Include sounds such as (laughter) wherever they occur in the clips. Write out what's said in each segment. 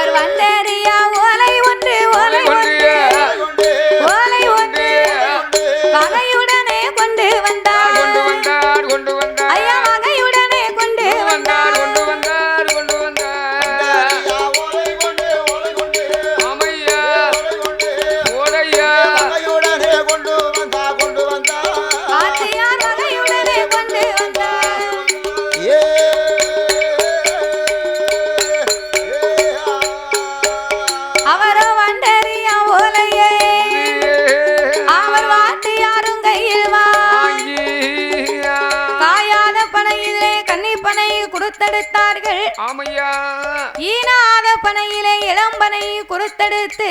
அவர் வந்தறியா ஆமையா. ஈனாத பனையிலே இளம்பனை கொடுத்தெடுத்து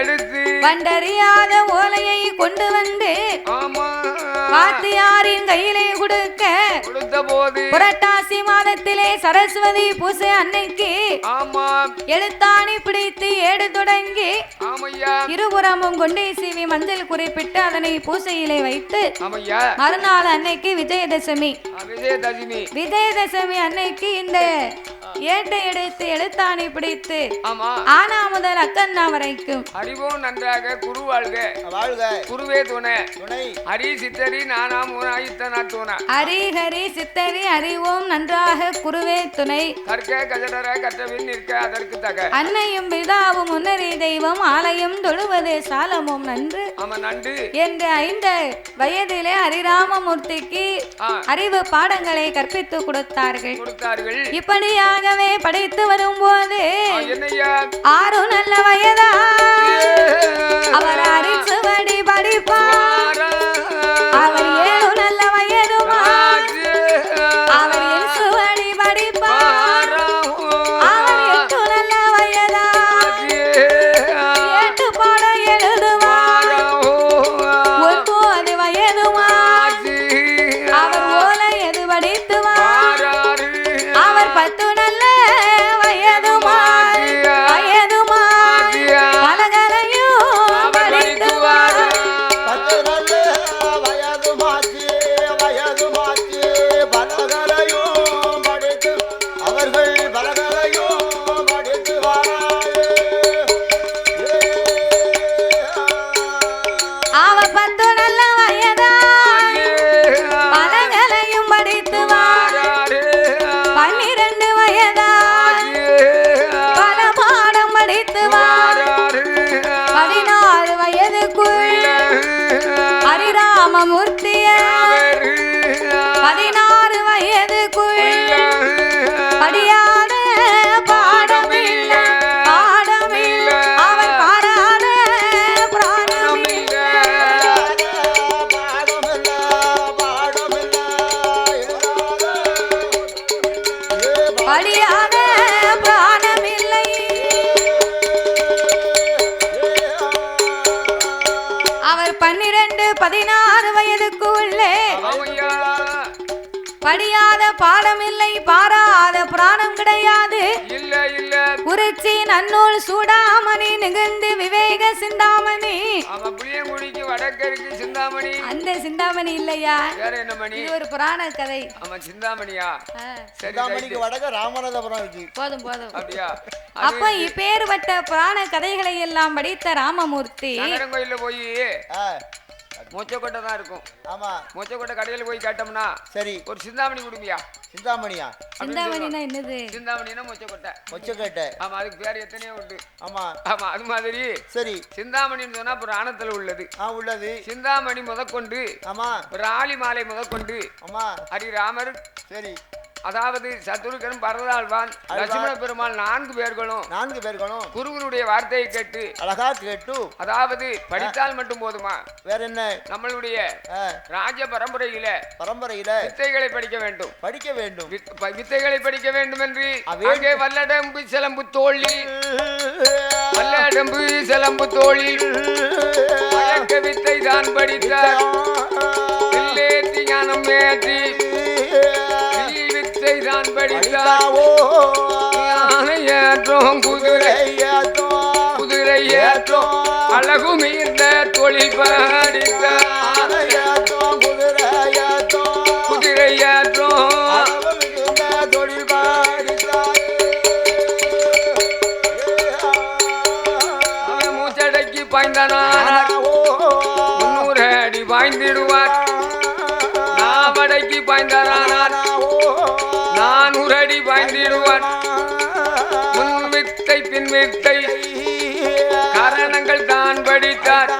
எடுத்து வண்டறியாத ஓலையை கொண்டு வந்து ஆமா. கையிலே கொடுக்க கொடுத்த போது புரட்டாசி மாதத்திலே சரஸ்வதி பூசை அன்னைக்கு ஆமா. எழுத்தாணி பிடித்து ஏடு தொடங்கி இருபுறமும் கொண்டே சீவி மஞ்சள் குறிப்பிட்டு அதனை பூசையிலே வைத்து மறுநாள் அன்னைக்கு விஜயதசமி. விஜயதசமி விஜயதசமி அன்னைக்கு இந்த ஏட்டை எடுத்து எழுத்தாணி பிடித்து ஆமா. ஆனா முதல் அக்கண்ணா வரைக்கும். அறிவோம் நன்றாக குரு வாழ்க. வாழ்க. குருவே துணை. துணை. ஹரி சித்தரி நானாம் ஹரி ஹரி சித்தரி அறிவோம் நன்றாக குருவே துணை. கற்க கஜடர கற்றவின் நிற்க அதற்கு தக. அன்னையும் பிதாவும் முன்னறி தெய்வம் ஆலயம் தொழுவது சாலமும் நன்று. ஆமா நண்டு. என்று ஐந்து வயதிலே ஹரிராமமூர்த்திக்கு அறிவு பாடங்களை கற்பித்து கொடுத்தார்கள். இப்படியாகவே படித்து வரும்போது ஆறு நல்ல வயதா? அவர் அரிசுவடி படிப்பார். அவர் பிராணமில்லை. அவர் பன்னிரண்டு பதினாறு வயதுக்குள்ளே படியாத பாடமில்லை பாராத புராணம் கிடையாது. இல்ல இல்ல. குறிச்சி நன்னூல் சூடாமணி நிகழ்ந்து விவேக சிந்தாமணி (laughs) புளியங்குடிக்கு வடக்கருக்கு சிந்தாமணி. அந்த சிந்தாமணி இல்லையா? வேற என்ன மணி? இது ஒரு புராண கதை. அவன் சிந்தாமணியா? சிந்தாமணிக்கு ரைட்டு. வடக்க ராமநாதபுரம் இருக்கு. போதும் போதும். அப்படியா? அப்ப இப்பேற்பட்ட புராண கதைகளை எல்லாம் படித்த ராமமூர்த்தி நகரங்கோயில போய் மொச்சக்கொட்டை தான் இருக்கும். ஆமா. மொச்சக்கொட்டை கடையில் போய் கேட்டோம்னா சரி. ஒரு சிந்தாமணி கொடுப்பியா சிந்தாமணியா? சிந்தாமணினா என்னது? சிந்தாமணினா மொச்சக்கொட்டை. மொச்சக்கேட்டை. ஆமா அதுக்கு பேர் எத்தனையோ உண்டு. ஆமா. ஆமா அது மாதிரி. சரி. சிந்தாமணின்னு சொன்னா புராணத்துல உள்ளது. ஆ உள்ளது. சிந்தாமணி முதற்கொண்டு ஆமா. ஒரு ஆலி மாலை முதற்கொண்டு ஆமா. ஹரிராமர். சரி. அதாவது சத்துருக்கன் பரதாழ்வான் லட்சுமண பெருமாள் நான்கு பேர்களும் நான்கு பேர்களும் குருவனுடைய வார்த்தையை கேட்டு அழகா கேட்டு அதாவது படித்தால் மட்டும் போதுமா? வேற என்ன நம்மளுடைய ராஜ பரம்பரையில பரம்பரையில வித்தைகளை படிக்க வேண்டும். படிக்க வேண்டும். வித்தைகளை படிக்க வேண்டும் என்று அங்கே வல்லடம்பு சிலம்பு தோழி வல்லடம்பு சிலம்பு தோழி வித்தை தான் படித்தார். ஞானம் ஏற்றி தான் படித்தாவோ? யானை ஏற்றோம் குதிரை. ஏற்றோம். குதிரை ஏற்றோம். அழகு மீர்ந்த தொழில் படித்தார் குதிரை ஏற்றோம். குதிரை ஏற்றோம். மூச்சடைக்கு பாய்ந்தனார் முன்னூறு அடி பாய்ந்திடுவார். நாமடைக்கு பாய்ந்தனார் முன் வித்தை பின் வித்தை காரணங்கள் தான் படித்தார்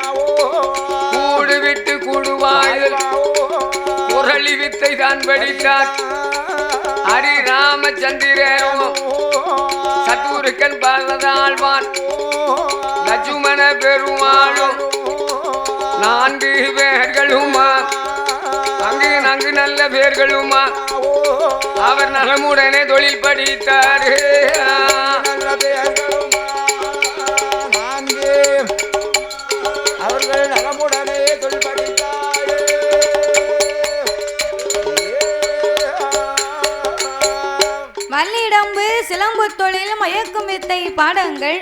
கூடு விட்டு கூடுவாயில் முரளி வித்தை தான் படித்தார் ஹரி ராமச்சந்திரனும் சத்துருக்கன் பலதாழ்வான் லட்சுமண பெருமாளும் நான்கு பேர்களுமா அங்கு நான்கு நல்ல பேர்களுமா அவர் நலமுடனே தொழில் படித்தார். சிலம்பு தொழில் மயக்கும் வித்தை பாடங்கள்.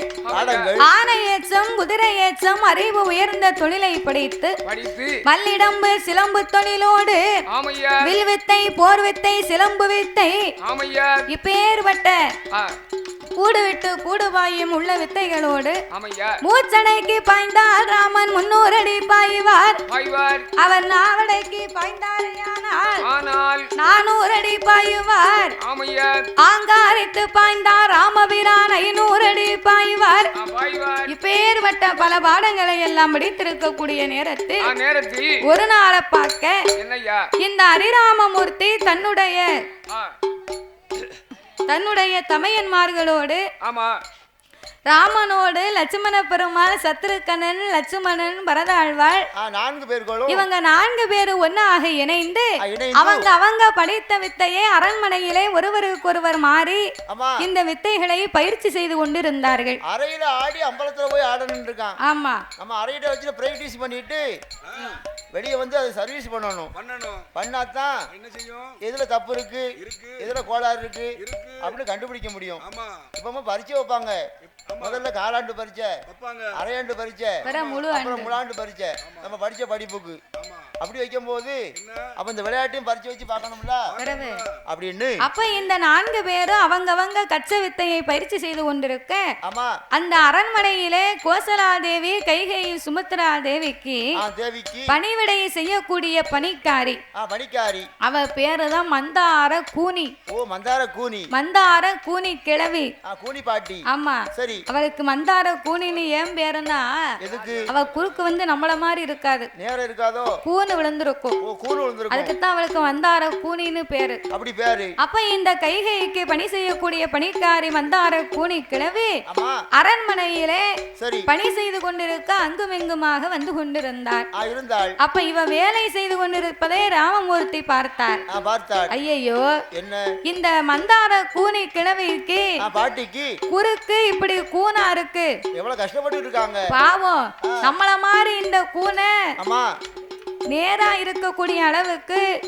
ஆனை ஏச்சம் குதிரை ஏச்சம் அறிவு உயர்ந்த தொழிலை படித்து வள்ளிடம்பு சிலம்பு தொழிலோடு ஆமையா வில் வித்தை போர் வித்தை சிலம்பு வித்தை இப்பேற்பட்ட கூடு விட்டு கூடு பாயும் உள்ள வித்தைகளோடு ஆமையா மூச்சடைக்கு பாய்ந்தால் ராமன் முன்னூறு அடி பாய்வார். அவர் நாவடைக்கு பாய்ந்தாரையானால் நானூறு அடி பாயுவார். ஆங்காரித்து பாய்ந்தார் ராமபிரான் ஐநூறு அடி பாய்வார். இப்பேற்பட்ட பல பாடங்களை எல்லாம் படித்திருக்கக்கூடிய நேரத்தில் ஒரு நாளை பார்க்க இந்த ஹரிராமமூர்த்தி தன்னுடைய தன்னுடைய தமையன்மார்களோடு ஆமா. ராமனோடு லட்சுமண பெருமாள் சத்ருக்கணன் லட்சுமணன் பரதாழ்வாள் நான்கு பேர்களும் இவங்க நான்கு பேரும் ஒன்னாக இணைந்து. அவங்க அவங்க படித்த வித்தையை அரண்மனையிலே ஒருவருக்கொருவர் மாறி இந்த வித்தைகளை பயிற்சி செய்து கொண்டிருந்தார்கள். அறையில ஆடி அம்பலத்துல போய் ஆடணும் இருக்கான் ஆமா. நம்ம அறையிட்ட வச்சுட்டு பிராக்டிஸ் பண்ணிட்டு வெளியே வந்து அதை சர்வீஸ் பண்ணணும். பண்ணணும். பண்ணாதான் என்ன செய்யும்? எதுல தப்பு இருக்கு? இருக்கு. எதுல கோளாறு இருக்கு? இருக்கு. அப்படின்னு கண்டுபிடிக்க முடியும். ஆமா. இப்பமா பரீட்சை வைப்பாங்க. முதல்ல காலாண்டு வைப்பாங்க. அரையாண்டு அப்புறம் முழாண்டு பரீட்சை. நம்ம படிச்ச படிப்புக்கு. ஆமா. அப்படி வைக்கும் போது அப்ப இந்த விளையாட்டையும் பரீட்சை வச்சு பார்க்கணும்ல? அப்படின்னு. அப்ப இந்த நான்கு பேரும் அவங்கவங்க கச்ச வித்தையை பயிற்சி செய்து கொண்டிருக்க ஆமா. அந்த அரண்மனையிலே கோசலா தேவி கைகை சுமித்ரா தேவிக்கு ஆ தேவிக்கு பணிவிடை செய்யக்கூடிய பணிக்காரி. பணிக்காரி அவ பேரு தான் மந்தார கூனி. ஓ மந்தார கூனி. மந்தார கூனி கிழவி. கூனி பாட்டி. ஆமா. சரி. அவளுக்கு மந்தார கூனின்னு ஏன் பேருன்னா எதுக்கு? அவ குறுக்கு வந்து நம்மள மாதிரி இருக்காது. நேரம் இருக்காதோ? கூனு விழுந்திருக்கும். ஓ விழுந்திருக்கும். அவளுக்கு மந்தார கூனின்னு பேரு. அப்படி பேரு. அப்ப இந்த கைகைக்கு பணி செய்யக்கூடிய பணிக்காரி மந்தார கூனி கிழவி அரண்மனையிலே பணி செய்து கொண்டிருக்க அங்குமிங்குமாக வந்து கொண்டிருந்தார். இருந்தாள். அப்ப இவ வேலை செய்து கொண்டிருப்பதை ராமமூர்த்தி பார்த்தார். ஐயையோ என்ன? இந்த மந்தார கூனி கிழவிக்கு பாட்டிக்கு? குறுக்கு இப்படி கூனா இருக்கு எவ்வளவு கஷ்டப்பட்டு இருக்காங்க. பாவம் நம்மள மாதிரி இந்த கூனை நேரா இருக்கக்கூடிய அளவுக்கு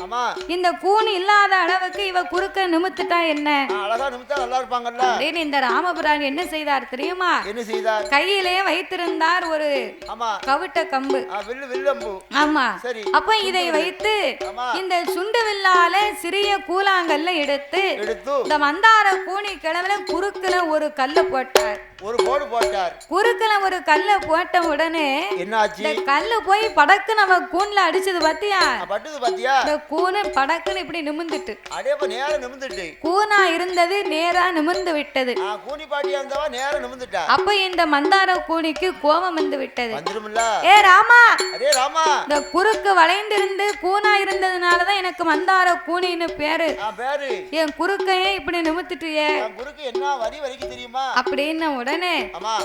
இந்த கூன் இல்லாத அளவுக்கு இவ குறுக்க நிமித்துட்டா என்ன? அழகா நிமித்தா நல்லா இருப்பாங்கல்ல. அப்படின்னு இந்த ராமபுரான் என்ன செய்தார் தெரியுமா? என்ன செய்தார்? கையிலே வைத்திருந்தார் ஒரு கவிட்ட கம்பு. ஆமா. அப்ப இதை வைத்து. இந்த சுண்டு வில்லால சிறிய கூழாங்கல்ல எடுத்து எடுத்து. இந்த மந்தார கூனி கிழவுல குறுக்குல ஒரு கல்லு போட்டார். ஒரு போடு போட்டார். குறுக்குல ஒரு கல்ல போட்ட உடனே என்னாச்சு? இந்த கல்லு போய் படக்கு நம்ம கூன்ல அடிச்சது பாத்தியா? பட்டுது பாத்தியா? இந்த கூனு படக்குன்னு இப்படி நிமிந்துட்டு. அடே இப்ப நேரம் நிமிந்துட்டு. கூனா இருந்தது நேரா நிமிர்ந்து விட்டது. கூனி பாட்டியா இருந்தவா? நேரம் நிமிந்துட்டா அப்ப இந்த மந்தார கூனிக்கு கோபம் வந்து விட்டது. வந்துருமில்ல ஏ ராமா! அடே ராமா! இந்த குறுக்கு வளைந்திருந்து கூனா இருந்ததுனாலதான் எனக்கு மந்தார கூனின்னு பேரு. பேரு. என் குறுக்கையே இப்படி நிமித்துட்டியே குறுக்கு என்ன வரி வரைக்கும் தெரியுமா? அப்படின்னு உடனே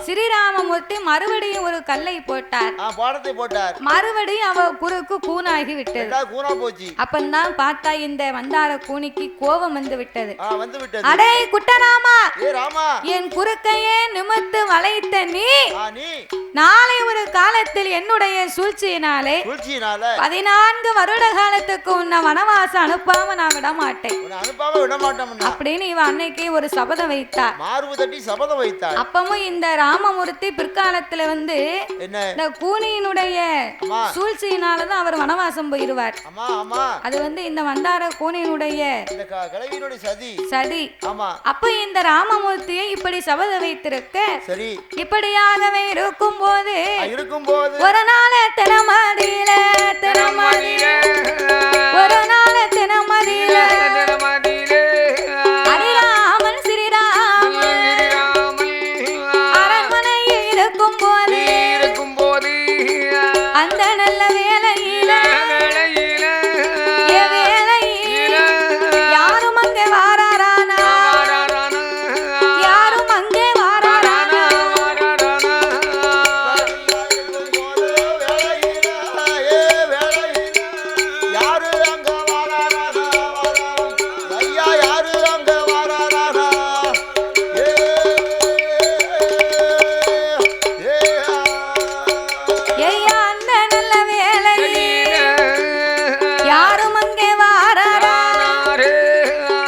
ஸ்ரீராமமூர்த்தி மறுபடியும் ஒரு கல்லை போட்டார். பாடத்தை போட்டார். மறுபடியும் அவ குறுக்கு கூனாகி விட்டது. போச்சு. அப்பந்தான் பார்த்தா இந்த மந்தார கூனிக்கு கோபம் வந்து விட்டது. ஆ வந்து விட்டது. அடே குட்டராமா! என் குறுக்கையே நிமித்து வளைத்த நீ! நாளை ஒரு காலத்தில் என்னுடைய சூழ்ச்சியினாலே பதினான்கு வருட காலத்துக்கு உன்னை வனவாசம் அனுப்பாம நான் விட மாட்டேன். அப்படின்னு இவ அன்னைக்கு ஒரு சபதம் வைத்தார் மார்பு தட்டி சபதம் வைத்தாள். அப்பவும் இந்த ராமமூர்த்தி பிற்காலத்துல வந்து இந்த கூனியினுடைய. சூழ்ச்சியினாலதான் அவர் வனவாசம் போயிருவார். அது வந்து இந்த மந்தார கூனியினுடைய சதி. அப்ப இந்த ராமமூர்த்தியை இப்படி சபதம் வைத்திருக்க சரி. இப்படியாகவே இருக்கும் போது ஆ, இருக்கும்போது. ஒரு நாள் தினமதியில தினமதியில.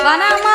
வனமான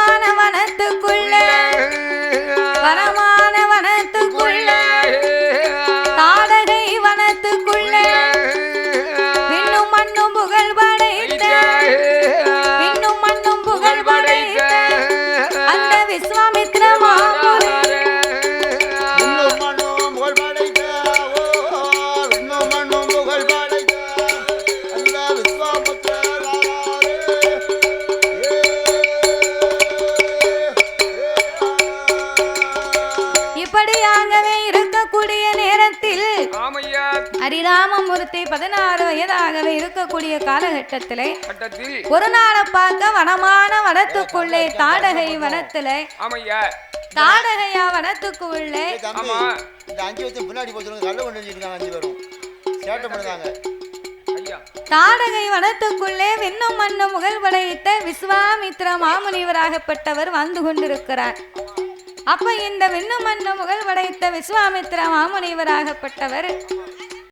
இருக்கக்கூடிய காலகட்டத்திலே கட்டத்தில் ஒரு நாளை பார்க்க வனமான வனத்துக்குள்ளே தாடகை வனத்துல தாடகையா வனத்துக்குள்ளே ஆமா. இந்த அஞ்சு வருஷம் பின்னாடி போய் சொல்லுங்க. கள்ள கொண்டு வச்சிருக்காங்க அஞ்சு பேரும். சேட்டை பண்ணுதாங்க ஐயா. தாடகை வனத்துக்குள்ளே விண்ணும் மண்ணும் முகல் படைத்த விஸ்வாமித்ர மாமுனிவராகப்பட்டவர் வந்து கொண்டிருக்கிறார். அப்ப இந்த விண்ணும் மண்ணும் முகல் படைத்த விஸ்வாமித்ர மாமுனிவராகப்பட்டவர்